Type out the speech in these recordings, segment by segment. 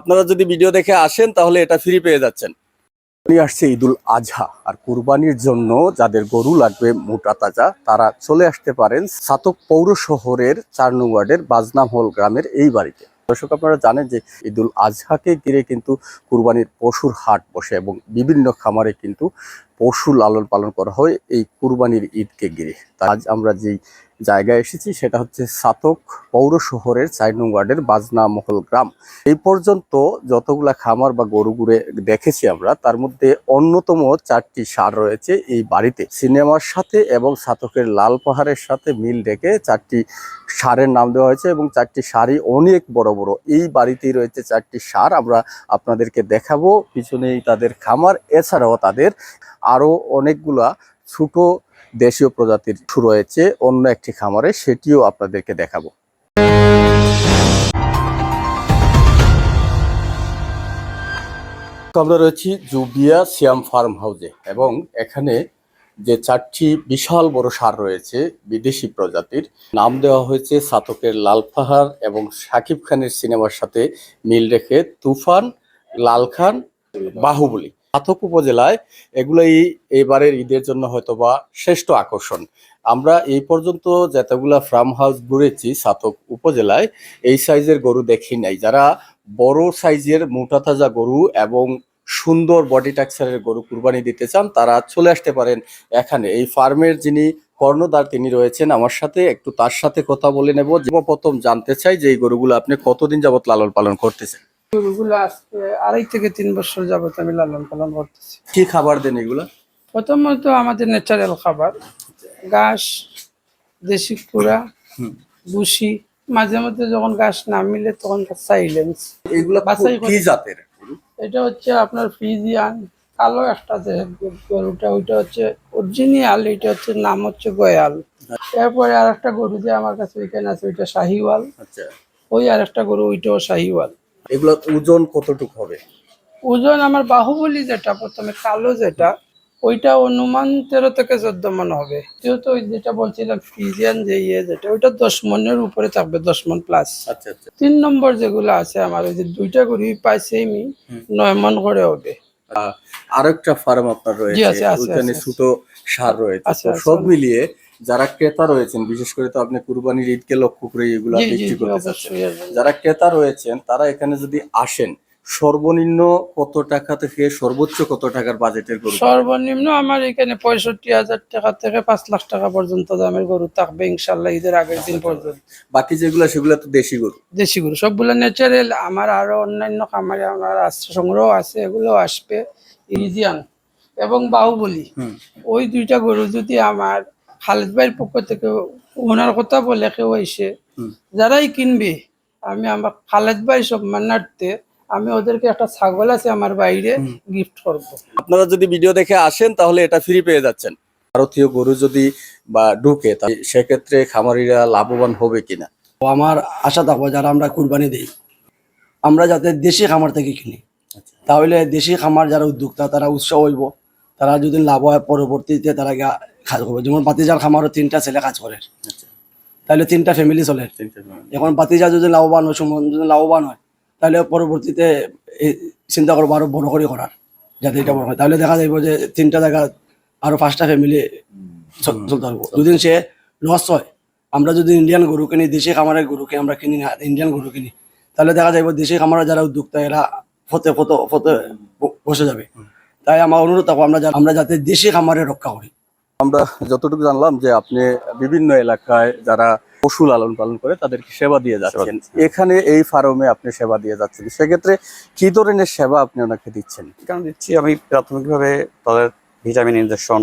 আপনারা যদি ভিডিও দেখে আসেন, তাহলে এটা ফ্রি পেয়ে যাচ্ছেন। আসছে ঈদুল আজহা, আর কুরবানির জন্য যাদের গরু লাগবে মোটা তাজা, তারা চলে আসতে পারেন সাতক পৌর শহরের চার ওয়ার্ডের বাজনামহল গ্রামের এই বাড়িতে। দর্শক, আপনারা জানেন যে ঈদুল আজহাকে ঘিরে কিন্তু কুরবানির পশুর হাট বসে এবং বিভিন্ন খামারে কিন্তু পশু লালন পালন করা হয় এই কুরবানির ঈদকে ঘিরে। আজ আমরা যেই জায়গায় এসেছি, সেটা হচ্ছে সাতক পৌর শহরের চার নং ওয়ার্ডের বাজনা মহল গ্রাম। এই পর্যন্ত যতগুলা খামার বা গরুগুড়ে দেখেছি আমরা, তার মধ্যে অন্যতম চারটি সার রয়েছে এই বাড়িতে। সিনেমার সাথে এবং সাতকের লাল পাহাড়ের সাথে মিল রেখে চারটি সারের নাম দেওয়া হয়েছে এবং চারটি সারই অনেক বড় বড়। এই বাড়িতেই রয়েছে চারটি সার, আমরা আপনাদেরকে দেখাবো। পিছনেই তাদের খামার, এছাড়াও তাদের আরও অনেকগুলা ছোট দেশীয় প্রজাতির রয়েছে, অন্য একটি খামারে সেটিও আপনাদেরকে দেখাবো। আমরা রয়েছি জুবিয়া সিয়াম ফার্ম হাউসে এবং এখানে যে চারটি বিশাল বড় সার রয়েছে বিদেশি প্রজাতির, নাম দেওয়া হয়েছে সাতকের লাল পাহাড় এবং শাকিব খানের সিনেমার সাথে মিল রেখে তুফান, লাল খান, বাহুবলী। সাতক উপজেলায় এগুলাই এবারের ঈদের জন্য হয়তোবা শ্রেষ্ঠ আকর্ষণ। আমরা এই পর্যন্ত যতগুলা ফার্ম হাউস ঘুরেছি সাতক উপজেলায়, এই সাইজের গরু দেখি নাই। যারা বড় সাইজের মোটা তাজা গরু এবং সুন্দর বডি টাক্সারের গরু কুরবানি দিতে চান, তারা চলে আসতে পারেন এখানে। এই ফার্মের যিনি কর্ণধার, তিনি রয়েছেন আমার সাথে। একটু তার সাথে কথা বলে নেব। প্রথম জানতে চাই যে এই গরুগুলো আপনি কতদিন যাবত লালন পালন করতেছেন? গরুগুলো আজকে আড়াই থেকে তিন বছর যাবত আমি লালন পালন করতেছি। কি খাবার দেন এগুলা? প্রথমত আমাদের ন্যাচারাল খাবার ঘাস দেশি কুড়া ভুসি মাঝে মধ্যে যখন ঘাস না মিলে তখন সাইলেন্স এগুলা বাছাই কি জাতের? এটা হচ্ছে আপনার ফ্রিজিয়ান কালো একটা গরুটা ওইটা হচ্ছে অরিজিনাল এটা হচ্ছে নাম হচ্ছে গয়াল। এরপরে আর একটা গরু যে আমার কাছে ওইখানে আছে ওইটা শাহিওয়াল। আচ্ছা। ওই আর একটা গরু ওইটাও শাহিওয়াল। এগুলা ওজন কতটুকু হবে? ওজন আমার বাহুবলী যেটা প্রথমে কালো যেটা ওইটা অনুমান তেরো থেকে চোদ্দ মন হবে। যেহেতু ওই যেটা বলছিলাম ফ্রিজিয়ান যে ইয়ে যেটা ওইটা দশ মনের উপরে থাকবে দশ মন প্লাস আচ্ছা আচ্ছা। তিন নম্বর যেগুলো আছে আমার ওই যে দুইটা গরু পাই সেমই নয় মন করে হবে। আরেকটা ফার্ম আপনার রয়েছে ছোট সার রয়েছে। সব মিলিয়ে যারা ক্রেতা রয়েছেন বিশেষ করে তো আপনি কুরবানির ঈদকে লক্ষ্য করে এগুলা বিক্রি করতে চাচ্ছেন। যারা ক্রেতা রয়েছেন তারা এখানে যদি আসেন সর্বনিম্ন কত টাকা থেকে সর্বোচ্চ কত টাকার বাজেটের গরু সর্বনিম্ন আমার এখানে পঁয়ষট্টি হাজার টাকা থেকে পাঁচ লাখ টাকা পর্যন্ত দামের গরু থাকবে ইনশাল্লাহ ঈদের আগের দিন পর্যন্ত। বাকি যেগুলো সেগুলো তো দেশি গরু। দেশি গরু সবগুলো ন্যাচারাল আমার আরও অন্যান্য খামারে আমার সংগ্রহ আছে এগুলো আসবে ইরিজিয়ান এবং বাহুবলী। ওই দুইটা গরু যদি আমার খালেদ ভাইয়ের পক্ষ থেকে ওনার কথা বলে কেউ এসে যারাই কিনবে আমি আমার খালেদ ভাই সব মান্নার্থে আমি ওদেরকে একটা ছাগল আছে আমার বাইরে গিফট করব। আপনারা যদি ভিডিও দেখে আসেন তাহলে এটা ফ্রি পেয়ে যাচ্ছেন। ভারতীয় গরু যদি বা ঢুকে সেক্ষেত্রে খামারিরা লাভবান হবে কিনা? তো আমার আশা থাকব যারা আমরা কুরবানি দিই আমরা যাতে দেশি খামার থেকে কিনি। আচ্ছা। তাহলে দেশি খামার যারা উদ্যোক্তা তারা উৎসাহ হইব। তারা যদি লাভ হয় পরবর্তীতে তারা কাজ করবে। যেমন বাতিজার খামারও তিনটা ছেলে কাজ করে। আচ্ছা। তাহলে তিনটা ফ্যামিলি চলে। এখন বাতিজা যদি লাভবান হয় সুমন যদি লাভবান হয় তাহলে পরবর্তীতে চিন্তা করব আরও বড় করে করার যাতে এটা বড় হয়। তাহলে দেখা যাইব যে তিনটা জায়গা আরও পাঁচটা ফ্যামিলি চলতে পারব। দুদিন সে লস হয় আমরা যদি ইন্ডিয়ান গরু কিনি দেশি খামারের গরুকে আমরা কিনি না ইন্ডিয়ান গরু কিনি তাহলে দেখা যাইব দেশি খামারের যারা উদ্যোক্তা এরা ফতে ফতে ফতে বসে যাবে। তাই আমার অনুরোধ থাকব আমরা আমরা যাতে দেশি খামারে রক্ষা করি। আমরা যতটুকু জানলাম যে আপনি বিভিন্ন এলাকায় যারা পশু লালন পালন করে তাদেরকে সেবা দিয়ে যাচ্ছেন। এখানে এই ফার্মে আপনি সেবা দিয়ে যাচ্ছেন। সেক্ষেত্রে কি ধরনের সেবা আপনি ওনাকে দিচ্ছেন? কারণ দিচ্ছি? আমি প্রাথমিকভাবে তাদের ভিটামিন ইনজেকশন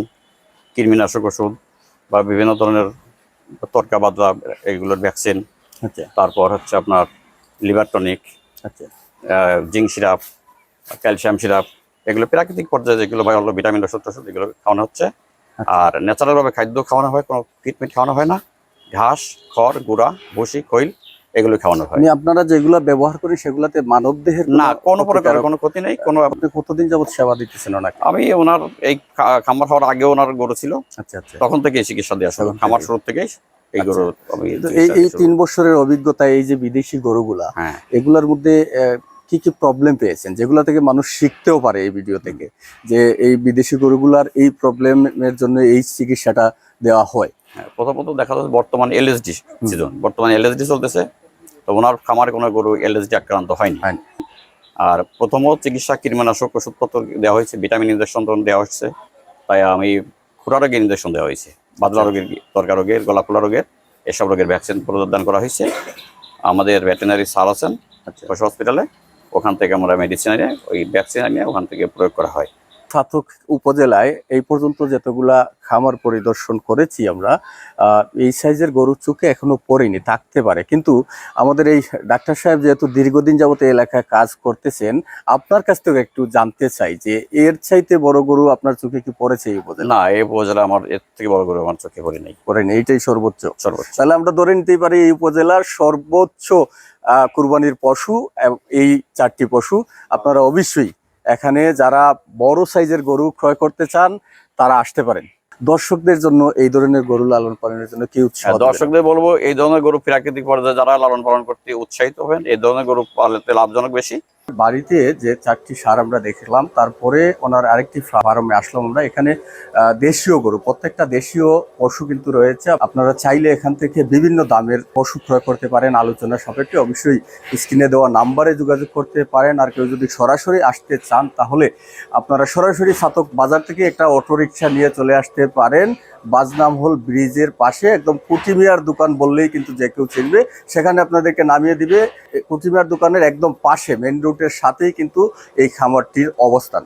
কৃমিনাশক ওষুধ বা বিভিন্ন ধরনের তরকা বাদলা এগুলোর ভ্যাকসিন আচ্ছা। তারপর হচ্ছে আপনার লিভার টনিক আচ্ছা। জিঙ্ক সিরাপ ক্যালসিয়াম সিরাপ এগুলো প্রাকৃতিক পর্যায়ে যেগুলো বা হলো ভিটামিন ওষুধ টষুধ এগুলো খাওয়ানো হচ্ছে। আর ন্যাচারাল ভাবে খাদ্য খাওয়ানো হয় কোনো ট্রিটমেন্ট খাওয়ানো হয় না। ঘাস খড় গুঁড়া ভুসি খৈল এগুলো খাওয়ানো হয়। মানে আপনারা যেগুলা ব্যবহার করি সেগুলাতে মানব দেহের না কোনো প্রকার কোনো ক্ষতি নেই কোনো আপনি কতদিন যাবত সেবা দিতেছেন ওনাকে? আমি ওনার এই খামার হওয়ার আগে ওনার গরু ছিল। আচ্ছা আচ্ছা। তখন থেকে চিকিৎসা দেওয়া শুরু। খামার শুরু থেকেই এই আচ্ছা। গরু আমি এই এই তিন বছরের অভিজ্ঞতা এই যে বিদেশি গরুগুলা হ্যাঁ। এগুলার মধ্যে কি কি প্রবলেম পেয়েছেন যেগুলো থেকে মানুষ শিখতেও পারে এই ভিডিও থেকে যে এই বিদেশি গরুগুলার এই প্রবলেমের জন্য এই চিকিৎসাটা দেওয়া হয়? হ্যাঁ, প্রথমত দেখা যাচ্ছে বর্তমান এলএসডি সিজন বর্তমানে এলএসডি চলতেছে তো ওনার খামারে কোনো গরু এলএসডি আক্রান্ত হয়নি। আর প্রথম চিকিৎসা কীটনাশক ওষুধপত্র দেওয়া হয়েছে ভিটামিন ইঞ্জেকশন দেওয়া হচ্ছে তাই আমি খুরা রোগের ইঞ্জেকশন দেওয়া হয়েছে বাদলা রোগের তরকা রোগের গলা খোলা রোগের এসব রোগের ভ্যাকসিন প্রদান করা হয়েছে। আমাদের ভেটেনারি সার আছেন পশু হসপিটালে ওখান থেকে আমরা মেডিসিন এনে ওই ভ্যাকসিন এনে ওখান থেকে প্রয়োগ করা হয়। ছাতক উপজেলায় এই পর্যন্ত যতগুলা খামার পরিদর্শন করেছি আমরা এই সাইজের গরু চোখে এখনও পড়েনি থাকতে পারে। কিন্তু আমাদের এই ডাক্তার সাহেব যেহেতু দীর্ঘদিন যাবত এই এলাকায় কাজ করতেছেন আপনার কাছ থেকে একটু জানতে চাই যে এর চাইতে বড় গরু আপনার চোখে কি পড়েছে এই উপজেলা না এই উপজেলা আমার এর থেকে বড় গরু আমার চোখে পড়ে নেই পড়েনি এইটাই সর্বোচ্চ। সর্বোচ্চ। তাহলে আমরা ধরে নিতেই পারি এই উপজেলার সর্বোচ্চ কুরবানির পশু এই চারটি পশু আপনারা অবশ্যই এখানে যারা বড় সাইজের গরু ক্রয় করতে চান তারা আসতে পারেন। দর্শকদের জন্য এই ধরনের গরু লালন পালনের জন্য কি উৎসাহ হ্যাঁ, দর্শকদের বলব এই ধরনের গরু প্রাকৃতিক পর্যায়ে যারা লালন পালন করতে উৎসাহিত হবেন এই ধরনের গরু পালতে লাভজনক বেশি। বাড়িতে যে চারটি সার আমরা দেখলাম, তারপরে ওনার আরেকটি ফার্মে আসলাম আমরা। এখানে দেশীয় গরু, প্রত্যেকটা দেশীয় পশু কিন্তু রয়েছে। আপনারা চাইলে এখান থেকে বিভিন্ন দামের পশু ক্রয় করতে পারেন। আলোচনা সাপেক্ষে অবশ্যই স্ক্রিনে দেওয়া নাম্বারে যোগাযোগ করতে পারেন। আর কেউ যদি সরাসরি আসতে চান, তাহলে আপনারা সরাসরি সাতক বাজার থেকে একটা অটোরিকশা নিয়ে চলে আসতে পারেন। বাজনাম হল ব্রিজের পাশে, একদম কুটিমিয়ার দোকান বললেই কিন্তু যে কেউ চিনবে। সেখানে আপনাদেরকে নামিয়ে দিবে কুটিমিয়ার দোকানের একদম পাশে মেন রোডের সাথেই কিন্তু এই খামারটির অবস্থান।